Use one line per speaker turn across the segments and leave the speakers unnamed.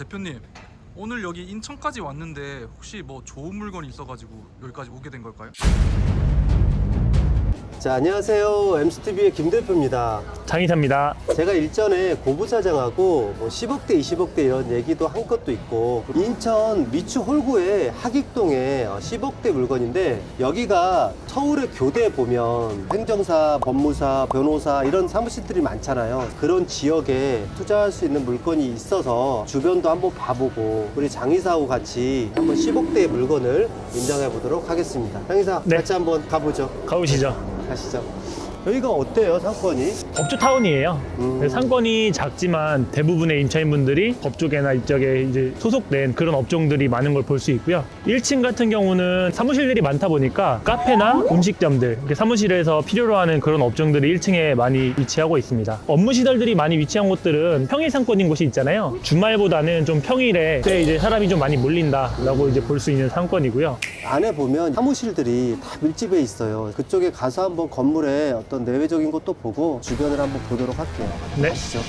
대표님 오늘 여기 인천까지 왔는데 혹시 뭐 좋은 물건이 있어가지고 여기까지 오게 된 걸까요?
자, 안녕하세요. MCTV의 김 대표입니다.
장의사입니다.
제가 일전에 고부사장하고 뭐 10억대, 20억대 이런 얘기도 한 것도 있고 인천 미추 홀구의 하객동에 10억대 물건인데 여기가 서울의 교대 보면 행정사, 법무사, 변호사 이런 사무실들이 많잖아요. 그런 지역에 투자할 수 있는 물건이 있어서 주변도 한번 봐보고 우리 장의사하고 같이 한번 10억대의 물건을 임장해 보도록 하겠습니다. 장의사
네.
같이 한번 가보죠.
가보시죠.
가시죠. 여기가 어때요, 상권이?
법조 타운이에요.
음.
상권이 작지만 대부분의 임차인분들이 법조계나 이쪽에 이제 소속된 그런 업종들이 많은 걸 볼 수 있고요. 1층 같은 경우는 사무실들이 많다 보니까 카페나 음식점들, 이렇게 사무실에서 필요로 하는 그런 업종들이 1층에 많이 위치하고 있습니다. 업무 시설들이 많이 위치한 곳들은 평일 상권인 곳이 있잖아요. 주말보다는 좀 평일에 그때 이제 사람이 좀 많이 몰린다라고 이제 볼 수 있는 상권이고요.
안에 보면 사무실들이 다 밀집해 있어요. 그쪽에 가서 한번 건물의 어떤 내외적인 것도 보고 주변을 한번 보도록 할게요.
네.
가시죠.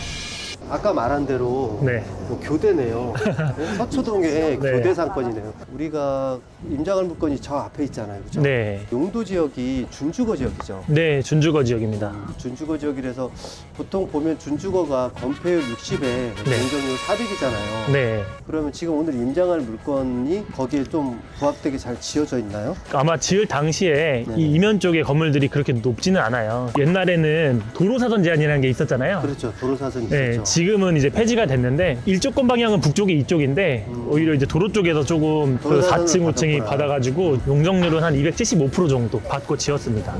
아까 말한 대로
네.
뭐 교대네요. 네? 서초동의
네.
교대 상권이네요. 우리가 임장할 물건이 저 앞에 있잖아요. 그죠?
네.
용도 지역이 준주거 지역이죠.
네, 준주거 지역입니다.
준주거 지역이라서 보통 보면 준주거가 건폐율 60에 경쟁률 400이잖아요.
네.
그러면 지금 오늘 임장할 물건이 거기에 좀 부합되게 잘 지어져 있나요?
아마 지을 당시에
네.
이 이면 쪽의 건물들이 그렇게 높지는 않아요. 옛날에는 도로 사선 제한이라는 게 있었잖아요.
그렇죠. 도로사선
네,
있었죠.
지금은 이제 폐지가 됐는데 일조권 방향은 북쪽이 이쪽인데
음.
오히려 이제 도로 쪽에서 조금 그
도로사선을
4층, 5층이
받았구나.
받아가지고 용적률은 한 275% 정도 받고 지었습니다.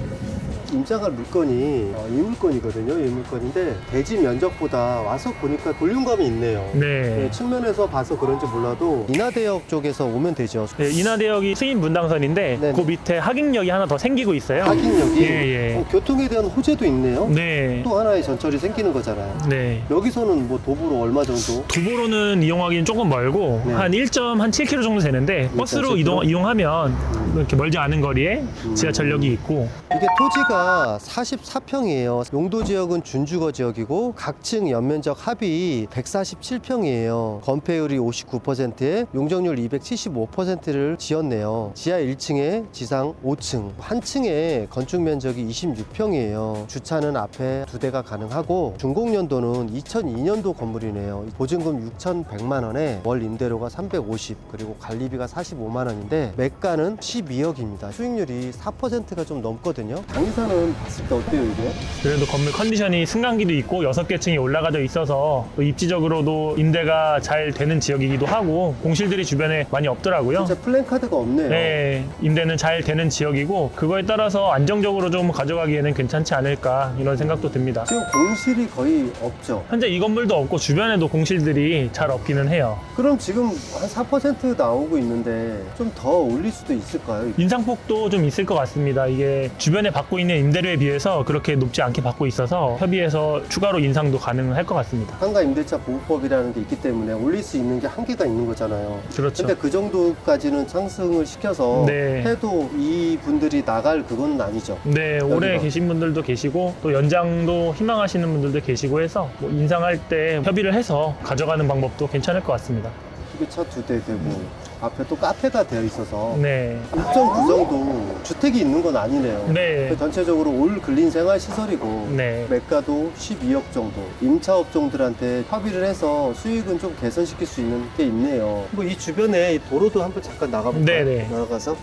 임장할 물건이 어, 이 물건이거든요. 이 물건인데 대지 면적보다 와서 보니까 볼륨감이 있네요. 네,
네.
측면에서 봐서 그런지 몰라도 인하대역 쪽에서 오면 되죠.
네, 인하대역이 승인 분당선인데
네네.
그 밑에 하객역이 하나 더 생기고 있어요.
하긴역이
예, 예.
어, 교통에 대한 호재도 있네요.
네.
또 하나의 전철이 생기는 거잖아요.
네.
여기서는 뭐 도보로 얼마 정도?
도보로는 이용하기는 조금 멀고
네.
한 1.7km 정도 되는데 버스로
1.7km?
이동, 이용하면
음.
이렇게 멀지 않은 거리에 지하철역이 있고
이게 토지가 44평이에요. 용도 지역은 준주거 지역이고 각층 연면적 합이 147평이에요. 건폐율이 59%에 용적률 275%를 지었네요. 지하 1층에 지상 5층, 한 층에 건축 면적이 26평이에요. 주차는 앞에 두 대가 가능하고 준공 연도는 2002년도 건물이네요. 보증금 6,100만 원에 월 임대료가 350 그리고 관리비가 45만 원인데 매가는 12억입니다. 수익률이 4%가 좀 넘거든요. 강 의사는 봤을 때 어때요 이게?
그래도 건물 컨디션이 승강기도 있고 여섯 개 층이 올라가져 있어서 또 입지적으로도 임대가 잘 되는 지역이기도 하고 공실들이 주변에 많이 없더라고요.
진짜 플랜카드가 없네요.
네, 임대는 잘 되는 지역이고 그거에 따라서 안정적으로 좀 가져가기에는 괜찮지 않을까 이런 생각도 듭니다.
지금 공실이 거의 없죠.
현재 이 건물도 없고 주변에도 공실들이 잘 없기는 해요.
그럼 지금 한 4% 나오고 있는데 좀 더 올릴 수도 있을까요?
인상폭도 좀 있을 것 같습니다. 이게 주변에 받고 있는 임대료에 비해서 그렇게 높지 않게 받고 있어서 협의해서 추가로 인상도 가능할 것 같습니다.
상가 임대차 보호법이라는 게 있기 때문에 올릴 수 있는 게 한계가 있는 거잖아요.
그렇죠.
근데 그 정도까지는 상승을 시켜서
네.
해도 이 분들이 나갈 그건 아니죠.
네, 오래
여기가.
계신 분들도 계시고 또 연장도 희망하시는 분들도 계시고 해서 뭐 인상할 때 협의를 해서 가져가는 방법도 괜찮을 것 같습니다.
휴게차 두 대 되고 앞에 또 카페가 되어 있어서
네.
일정 구정도 주택이 있는 건 아니네요.
네.
그 전체적으로 올 근린 생활 시설이고
네.
매가도 12억 정도 임차 업종들한테 협의를 해서 수익은 좀 개선시킬 수 있는 게 있네요. 뭐 이 주변에 이 도로도 한번 잠깐 나가볼까요?
네네.
나가서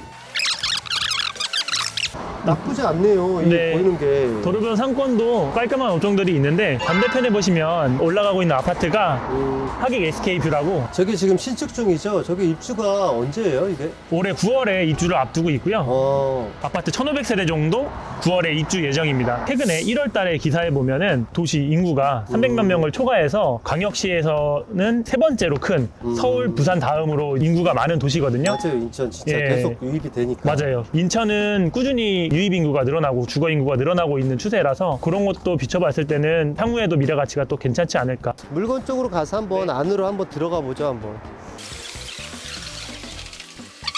나쁘지 않네요. 이
네.
보이는 게
도로변 상권도 깔끔한 업종들이 있는데 반대편에 보시면 올라가고 있는 아파트가
음,
하객 SK뷰라고
저게 지금 신축 중이죠. 저게 입주가 언제예요, 이게?
올해 9월에 입주를 앞두고 있고요.
어,
아파트 1,500세대 정도 9월에 입주 예정입니다. 최근에 1월 달에 기사에 보면은 도시 인구가 300만
음.
명을 초과해서 광역시에서는 세 번째로 큰
음.
서울, 부산 다음으로 인구가 많은 도시거든요.
맞아요. 인천 진짜
예.
계속 유입이 되니까.
맞아요. 인천은 꾸준히 유입 인구가 늘어나고 주거 인구가 늘어나고 있는 추세라서 그런 것도 비춰봤을 때는 향후에도 미래 가치가 또 괜찮지 않을까.
물건 쪽으로 가서 한번
네.
안으로 한번 들어가 보죠 한번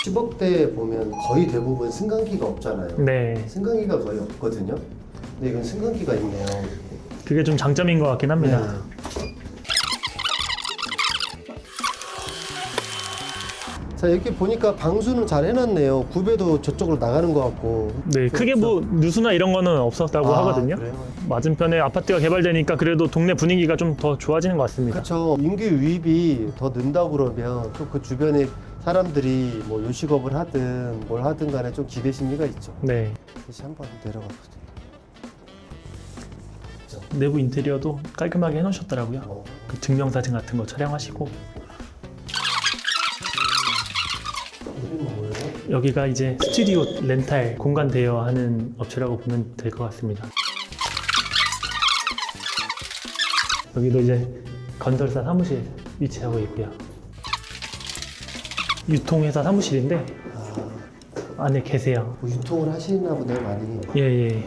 10억대 보면 거의 대부분 승강기가 없잖아요
네.
승강기가 거의 없거든요 근데 이건 승강기가 있네요
그게 좀 장점인 것 같긴 합니다.
네. 자 이렇게 보니까 방수는 잘 해놨네요. 구배도 저쪽으로 나가는 것 같고.
네, 크게 뭐 누수나 이런 거는 없었다고
아,
하거든요.
그래요?
맞은편에 아파트가 개발되니까 그래도 동네 분위기가 좀 더 좋아지는 것 같습니다.
그렇죠. 인구 유입이 더 는다고 그러면 또 그 주변에 사람들이 뭐 요식업을 하든 뭘 하든 간에 좀 기대 심리가 있죠.
네.
다시 한번 내려가 보죠.
내부 인테리어도 깔끔하게 해놓으셨더라고요.
어.
그 증명사진 같은 거 촬영하시고 여기가 이제 스튜디오 렌탈 공간 대여하는 업체라고 보면 될 것 같습니다. 여기도 이제 건설사 사무실 위치하고 있고요. 유통회사 사무실인데
아,
안에 계세요.
뭐 유통을 하시나 보네 많이.
예 예.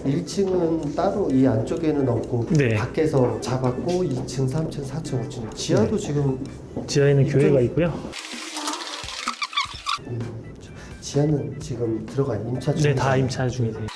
1층은 따로 이 안쪽에는 없고
네.
밖에서 잡았고 2층, 3층, 4층, 5층 지하도
네.
지금
지하에는 교회가 있고요.
지하는 지금 들어가 임차
네,
중이죠.
다 임차 중이세요.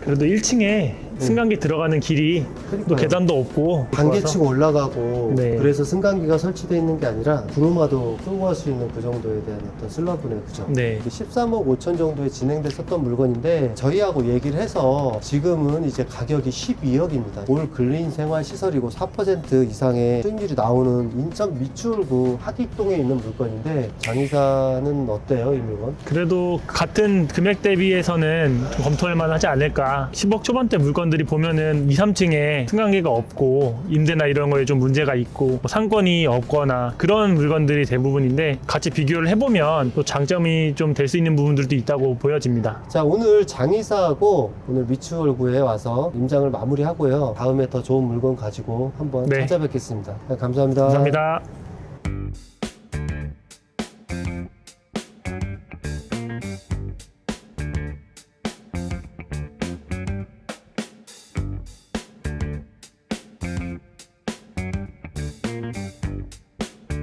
그래도 1층에 승강기 들어가는 길이 또
그러니까요.
계단도 없고
단계층
좋아서
올라가고
네.
그래서 승강기가 설치되어 있는 게 아니라 구루마도 끌고 갈 수 있는 그 정도에 대한 어떤 슬러브네 그죠?
네.
13억 5천 정도에 진행됐었던 물건인데 저희하고 얘기를 해서 지금은 이제 가격이 12억입니다. 올 근린 생활 시설이고 4% 이상의 수익률이 나오는 인적 미추홀구 하기동에 있는 물건인데 장의사는 어때요 이 물건?
그래도 같은 금액 대비해서는 좀 검토할 만하지 않을까. 10억 초반대 물건 들이 보면은 2, 3층에 승강기가 없고 임대나 이런 거에 좀 문제가 있고 뭐 상권이 없거나 그런 물건들이 대부분인데 같이 비교를 해보면 또 장점이 좀 될 수 있는 부분들도 있다고 보여집니다.
자 오늘 장의사하고 오늘 미추홀구에 와서 임장을 마무리하고요. 다음에 더 좋은 물건 가지고 한번
네.
찾아뵙겠습니다. 감사합니다.
감사합니다.